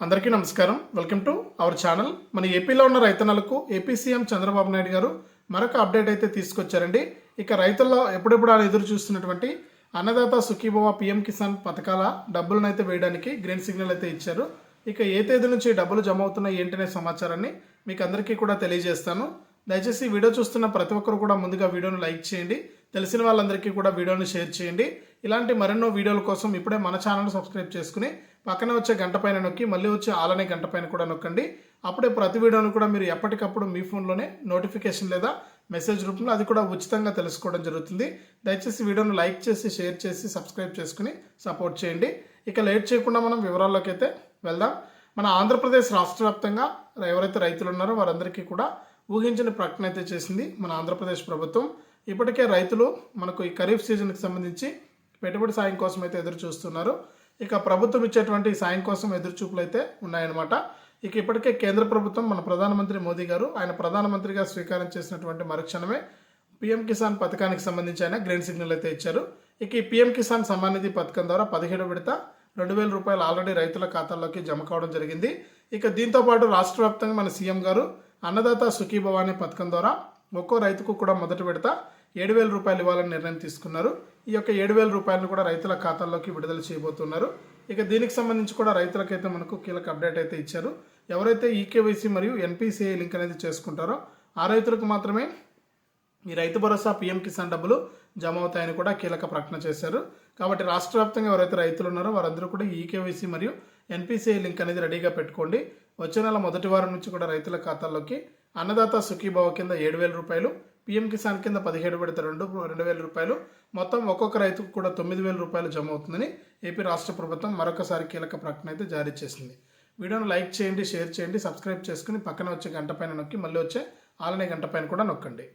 అందరికీ నమస్కారం. Welcome to our channel. మన ఏపీలో ఉన్న రైతన్నలకు ఏపీ సీఎం చంద్రబాబు నాయుడు గారు మరొక అప్డేట్ అయితే తీసుకొచ్చారండి. ఇక రైతుల్లో ఎప్పుడెప్పుడు ఆయన ఎదురు చూస్తున్నటువంటి అన్నదాత సుఖీభవ పిఎం కిసాన్ పథకాల డబ్బులను అయితే వేయడానికి గ్రీన్ సిగ్నల్ అయితే ఇచ్చారు. ఇక ఏ తేదీ నుంచి డబ్బులు జమ అవుతున్నాయి ఏంటనే సమాచారాన్ని మీకు అందరికీ కూడా తెలియజేస్తాను. దయచేసి వీడియో చూస్తున్న ప్రతి ఒక్కరు కూడా ముందుగా వీడియోను లైక్ చేయండి. తెలిసిన వాళ్ళందరికీ కూడా వీడియోని షేర్ చేయండి. ఇలాంటి మరెన్నో వీడియోల కోసం ఇప్పుడే మన ఛానల్ సబ్స్క్రైబ్ చేసుకుని పక్కన వచ్చే గంట పైన నొక్కి మళ్ళీ వచ్చే ఆలనే గంట పైన కూడా నొక్కండి. అప్పుడే ప్రతి వీడియోను కూడా మీరు ఎప్పటికప్పుడు మీ ఫోన్లోనే నోటిఫికేషన్ లేదా మెసేజ్ రూపంలో అది కూడా ఉచితంగా తెలుసుకోవడం జరుగుతుంది. దయచేసి వీడియోను లైక్ చేసి షేర్ చేసి సబ్స్క్రైబ్ చేసుకుని సపోర్ట్ చేయండి. ఇక లేట్ చేయకుండా మనం వివరాల్లోకి అయితే వెళ్దాం. మన ఆంధ్రప్రదేశ్ రాష్ట్ర వ్యాప్తంగా ఎవరైతే రైతులు ఉన్నారో వారందరికీ కూడా ఊహించిన ప్రకటన అయితే చేసింది మన ఆంధ్రప్రదేశ్ ప్రభుత్వం. ఇప్పటికే రైతులు మనకు ఈ ఖరీఫ్ సీజన్కి సంబంధించి పెట్టుబడి సాయం కోసం అయితే ఎదురు చూస్తున్నారు. ఇక ప్రభుత్వం ఇచ్చేటువంటి సాయం కోసం ఎదురుచూపులు అయితే ఉన్నాయన్నమాట. ఇక ఇప్పటికే కేంద్ర ప్రభుత్వం మన ప్రధానమంత్రి మోదీ గారు ఆయన ప్రధానమంత్రిగా స్వీకారం చేసినటువంటి మరుక్షణమే పీఎం కిసాన్ పథకానికి సంబంధించి ఆయన గ్రీన్ సిగ్నల్ అయితే ఇచ్చారు. ఇక ఈ పీఎం కిసాన్ సమ్మాన్ నిధి పథకం ద్వారా పదిహేడు విడత రెండు వేల రూపాయలు ఆల్రెడీ రైతుల ఖాతాల్లోకి జమ కావడం జరిగింది. ఇక దీంతో పాటు రాష్ట్ర వ్యాప్తంగా మన సీఎం గారు అన్నదాత సుఖీభవ అనే పథకం ద్వారా ఒక్కో రైతుకు కూడా మొదటి విడత ఏడు వేల రూపాయలు ఇవ్వాలని నిర్ణయం తీసుకున్నారు. ఈ యొక్క ఏడు వేల రూపాయలను కూడా రైతుల ఖాతాల్లోకి విడుదల చేయబోతున్నారు. ఇక దీనికి సంబంధించి కూడా రైతులకైతే మనకు కీలక అప్డేట్ అయితే ఇచ్చారు. ఎవరైతే ఈకేవైసీ మరియు ఎన్పిసిఐ లింక్ అనేది చేసుకుంటారో ఆ రైతులకు మాత్రమే ఈ రైతు భరోసా పీఎం కిసాన్ డబ్బులు జమ అవుతాయని కూడా కీలక ప్రకటన చేశారు. కాబట్టి రాష్ట్ర వ్యాప్తంగా ఎవరైతే రైతులు ఉన్నారో వారందరూ కూడా ఈకేవైసీ మరియు ఎన్పిసిఐ లింక్ అనేది రెడీగా పెట్టుకోండి. వచ్చే నెల మొదటి వారం నుంచి కూడా రైతుల ఖాతాల్లోకి అన్నదాత సుఖీభావ కింద ఏడు వేల రూపాయలు పీఎం కిసాన్ కింద పదిహేడు విడత రెండు రెండు వేల రూపాయలు. మొత్తం ఒక్కొక్క రైతుకు కూడా తొమ్మిది వేల రూపాయలు జమ అవుతుందని ఏపీ రాష్ట్ర ప్రభుత్వం మరొకసారి కీలక ప్రకటన అయితే జారీ చేసింది. వీడియోను లైక్ చేయండి షేర్ చేయండి సబ్స్క్రైబ్ చేసుకుని పక్కన వచ్చే గంట పైన నొక్కి మళ్ళీ వచ్చే ఆలనే గంట పైన కూడా నొక్కండి.